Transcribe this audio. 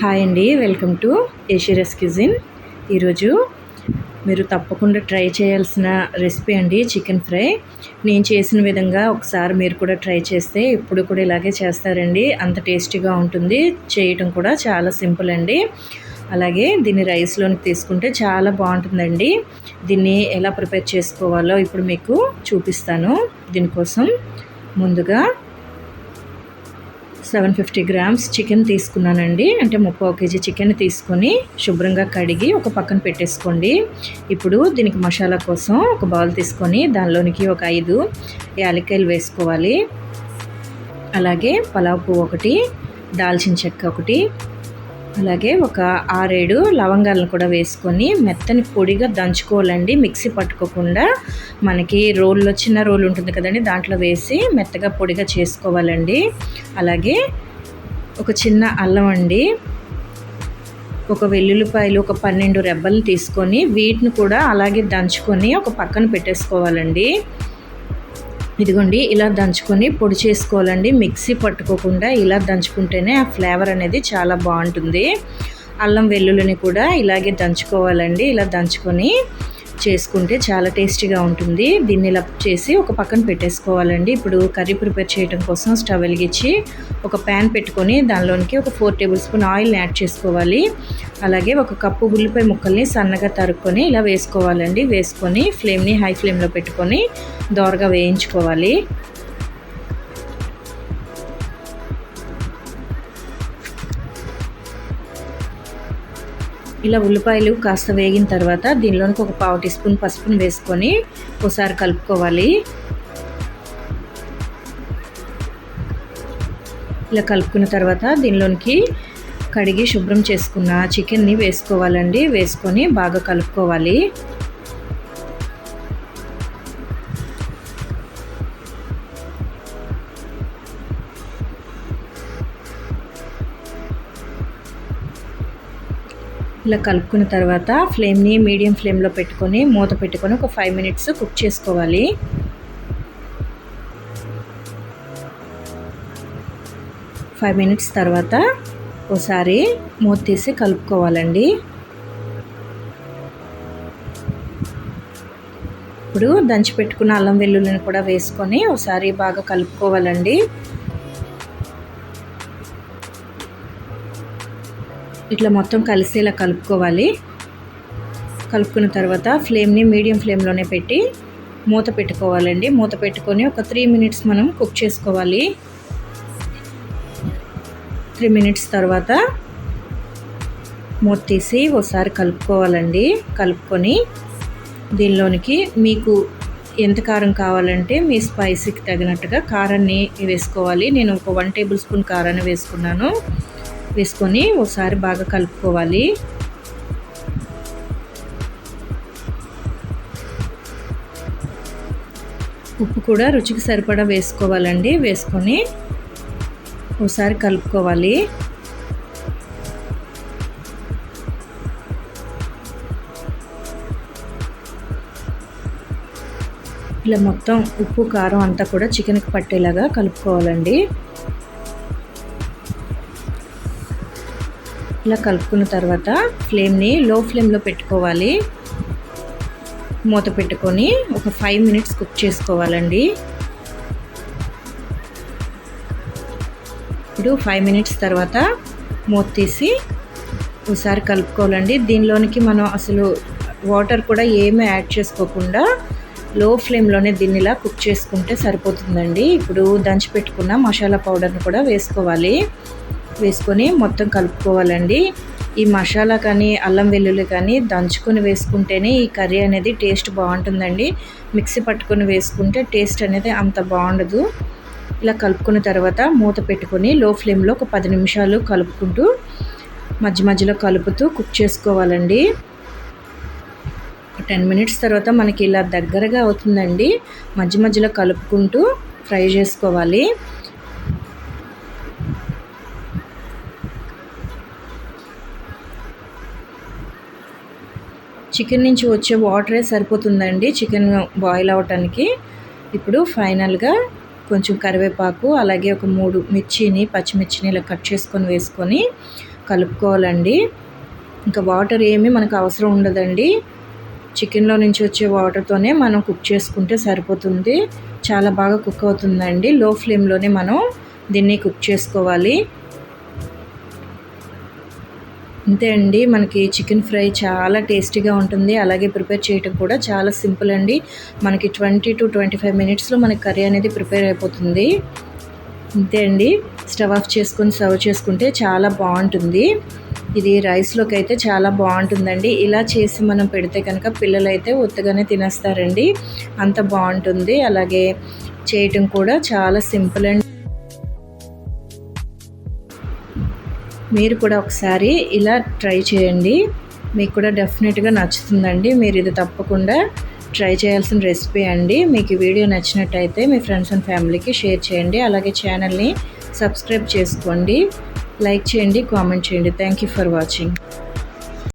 Hi అండి welcome to ఏషియస్ cuisine ఈరోజు మీరు తప్పకుండా ట్రై చేయాల్సిన రెసిపీ అండి చికెన్ ఫ్రై. నేను చేసిన విధంగా ఒకసారి మీరు కూడా ట్రై చేస్తే ఇప్పుడు కూడా ఇలాగే చేస్తారండి. అంత టేస్టీగా ఉంటుంది. చేయటం కూడా చాలా సింపుల్ అండి. అలాగే దీన్ని రైస్లోని తీసుకుంటే చాలా బాగుంటుందండి. దీన్ని ఎలా ప్రిపేర్ చేసుకోవాలో ఇప్పుడు మీకు చూపిస్తాను. దీనికోసం ముందుగా సెవెన్ ఫిఫ్టీ గ్రామ్స్ చికెన్ తీసుకున్నానండి. అంటే ముప్పై కేజీ చికెన్ తీసుకొని శుభ్రంగా కడిగి ఒక పక్కన పెట్టేసుకోండి. ఇప్పుడు దీనికి మసాలా కోసం ఒక బౌల్ తీసుకొని దానిలోనికి ఒక ఐదు యాలక్కాయలు వేసుకోవాలి. అలాగే పలావ్ పువ్వు ఒకటి దాల్చిన చెక్క ఒకటి అలాగే ఒక ఆరేడు లవంగాలను కూడా వేసుకొని మెత్తని పొడిగా దంచుకోవాలండి. మిక్సీ పట్టుకోకుండా మనకి రోల్లో చిన్న రోల్ ఉంటుంది కదండి దాంట్లో వేసి మెత్తగా పొడిగా చేసుకోవాలండి. అలాగే ఒక చిన్న అల్లం అండి ఒక వెల్లుల్లిపాయలు ఒక పన్నెండు రెబ్బలు తీసుకొని వీటిని కూడా అలాగే దంచుకొని ఒక పక్కన పెట్టేసుకోవాలండి. ఇదిగోండి ఇలా దంచుకొని పొడి చేసుకోవాలండి. మిక్సీ పట్టుకోకుండా ఇలా దంచుకుంటేనే ఆ ఫ్లేవర్ అనేది చాలా బాగుంటుంది. అల్లం వెల్లుల్లిని కూడా ఇలాగే దంచుకోవాలండి. ఇలా దంచుకొని చేసుకుంటే చాలా టేస్టీగా ఉంటుంది. దీన్ని ఇలా చేసి ఒక పక్కన పెట్టేసుకోవాలండి. ఇప్పుడు కర్రీ ప్రిపేర్ చేయడం కోసం స్టవ్ వెలిగించి ఒక ప్యాన్ పెట్టుకొని దానిలోనికి ఒక ఫోర్ టేబుల్ స్పూన్ ఆయిల్ని యాడ్ చేసుకోవాలి. అలాగే ఒక కప్పు ఉల్లిపాయ ముక్కల్ని సన్నగా తరుక్కొని ఇలా వేసుకోవాలండి. వేసుకొని ఫ్లేమ్ని హై ఫ్లేమ్లో పెట్టుకొని దోరగా వేయించుకోవాలి. ఇలా ఉల్లిపాయలు కాస్త వేగిన తర్వాత దీనిలోనికి ఒక పావు టీ స్పూన్ పసుపును వేసుకొని ఒకసారి కలుపుకోవాలి. ఇలా కలుపుకున్న తర్వాత దీనిలోనికి కడిగి శుభ్రం చేసుకున్న చికెన్ని వేసుకోవాలండి. వేసుకొని బాగా కలుపుకోవాలి. ఇలా కలుపుకున్న తర్వాత ఫ్లేమ్ని మీడియం ఫ్లేమ్లో పెట్టుకొని మూత పెట్టుకొని ఒక ఫైవ్ మినిట్స్ కుక్ చేసుకోవాలి. ఫైవ్ మినిట్స్ తర్వాత ఒకసారి మూత తీసి కలుపుకోవాలండి. ఇప్పుడు దంచి పెట్టుకున్న అల్లం వెల్లుల్లిని కూడా వేసుకొని ఒకసారి బాగా కలుపుకోవాలండి. ఇట్లా మొత్తం కలిసేలా కలుపుకోవాలి. కలుపుకున్న తర్వాత ఫ్లేమ్ని మీడియం ఫ్లేమ్లోనే పెట్టి మూత పెట్టుకోవాలండి. మూత పెట్టుకొని ఒక త్రీ మినిట్స్ మనం కుక్ చేసుకోవాలి. త్రీ మినిట్స్ తర్వాత మూత తీసి ఒకసారి కలుపుకోవాలండి. కలుపుకొని దీనిలోనికి మీకు ఎంత కారం కావాలంటే మీ స్పైసీకి తగినట్టుగా కారాన్ని వేసుకోవాలి. నేను ఒక వన్ టేబుల్ స్పూన్ కారాన్ని వేసుకున్నాను. వేసుకొని ఒకసారి బాగా కలుపుకోవాలి. ఉప్పు కూడా రుచికి సరిపడా వేసుకోవాలండి. వేసుకొని ఒకసారి కలుపుకోవాలి. ఇలా మొత్తం ఉప్పు కారం అంతా కూడా చికెన్కి పట్టేలాగా కలుపుకోవాలండి. ఇలా కలుపుకున్న తర్వాత ఫ్లేమ్ని లో ఫ్లేమ్లో పెట్టుకోవాలి. మూత పెట్టుకొని ఒక ఫైవ్ మినిట్స్ కుక్ చేసుకోవాలండి. ఇప్పుడు ఫైవ్ మినిట్స్ తర్వాత మూత తీసి ఒకసారి కలుపుకోవాలండి. దీనిలోనికి మనం అసలు వాటర్ కూడా ఏమీ యాడ్ చేసుకోకుండా లో ఫ్లేమ్లోనే దీన్ని ఇలా కుక్ చేసుకుంటే సరిపోతుందండి. ఇప్పుడు దంచి పెట్టుకున్న మసాలా పౌడర్ని కూడా వేసుకోవాలి. వేసుకొని మొత్తం కలుపుకోవాలండి. ఈ మసాలా కానీ అల్లం వెల్లుల్లి కానీ దంచుకొని వేసుకుంటేనే ఈ కర్రీ అనేది టేస్ట్ బాగుంటుందండి. మిక్సీ పట్టుకొని వేసుకుంటే టేస్ట్ అనేది అంత బాగుండదు. ఇలా కలుపుకున్న తర్వాత మూత పెట్టుకొని లో ఫ్లేమ్లో ఒక పది నిమిషాలు కలుపుకుంటూ మధ్య మధ్యలో కలుపుతూ కుక్ చేసుకోవాలండి. టెన్ మినిట్స్ తర్వాత మనకి ఇలా దగ్గరగా అవుతుందండి. మధ్య మధ్యలో కలుపుకుంటూ ఫ్రై చేసుకోవాలి. చికెన్ నుంచి వచ్చే వాటరే సరిపోతుందండి. చికెన్ బాయిల్ అవటానికి. ఇప్పుడు ఫైనల్గా కొంచెం కరివేపాకు అలాగే ఒక మూడు మిర్చిని పచ్చిమిర్చిని ఇలా కట్ చేసుకొని వేసుకొని కలుపుకోవాలండి. ఇంకా వాటర్ ఏమీ మనకు అవసరం ఉండదండి. చికెన్లో నుంచి వచ్చే వాటర్తోనే మనం కుక్ చేసుకుంటే సరిపోతుంది. చాలా బాగా కుక్ అవుతుందండి. లో ఫ్లేమ్లోనే మనం దీన్ని కుక్ చేసుకోవాలి. అంతే అండి. మనకి చికెన్ ఫ్రై చాలా టేస్టీగా ఉంటుంది. అలాగే ప్రిపేర్ చేయటం కూడా చాలా సింపుల్ అండి. మనకి ట్వంటీ టు ట్వంటీ ఫైవ్ మినిట్స్లో మనకి కర్రీ అనేది ప్రిపేర్ అయిపోతుంది. అంతే అండి. స్టవ్ ఆఫ్ చేసుకొని సర్వ్ చేసుకుంటే చాలా బాగుంటుంది. ఇది రైస్లోకి అయితే చాలా బాగుంటుందండి. ఇలా చేసి మనం పెడితే కనుక పిల్లలు అయితే ఉత్తగానే తినేస్తారండి. అంత బాగుంటుంది. అలాగే చేయటం కూడా చాలా సింపుల్ అండ్ మీరు కూడా ఒకసారి ఇలా ట్రై చేయండి. మీకు కూడా డెఫినెట్గా నచ్చుతుందండి. మీరు ఇది తప్పకుండా ట్రై చేయాల్సిన రెసిపీ అండి. మీకు వీడియో నచ్చినట్టయితే మీ ఫ్రెండ్స్ అండ్ ఫ్యామిలీకి షేర్ చేయండి. అలాగే ఛానల్ని సబ్స్క్రైబ్ చేసుకోండి. లైక్ చేయండి కామెంట్ చేయండి. Thank you for watching.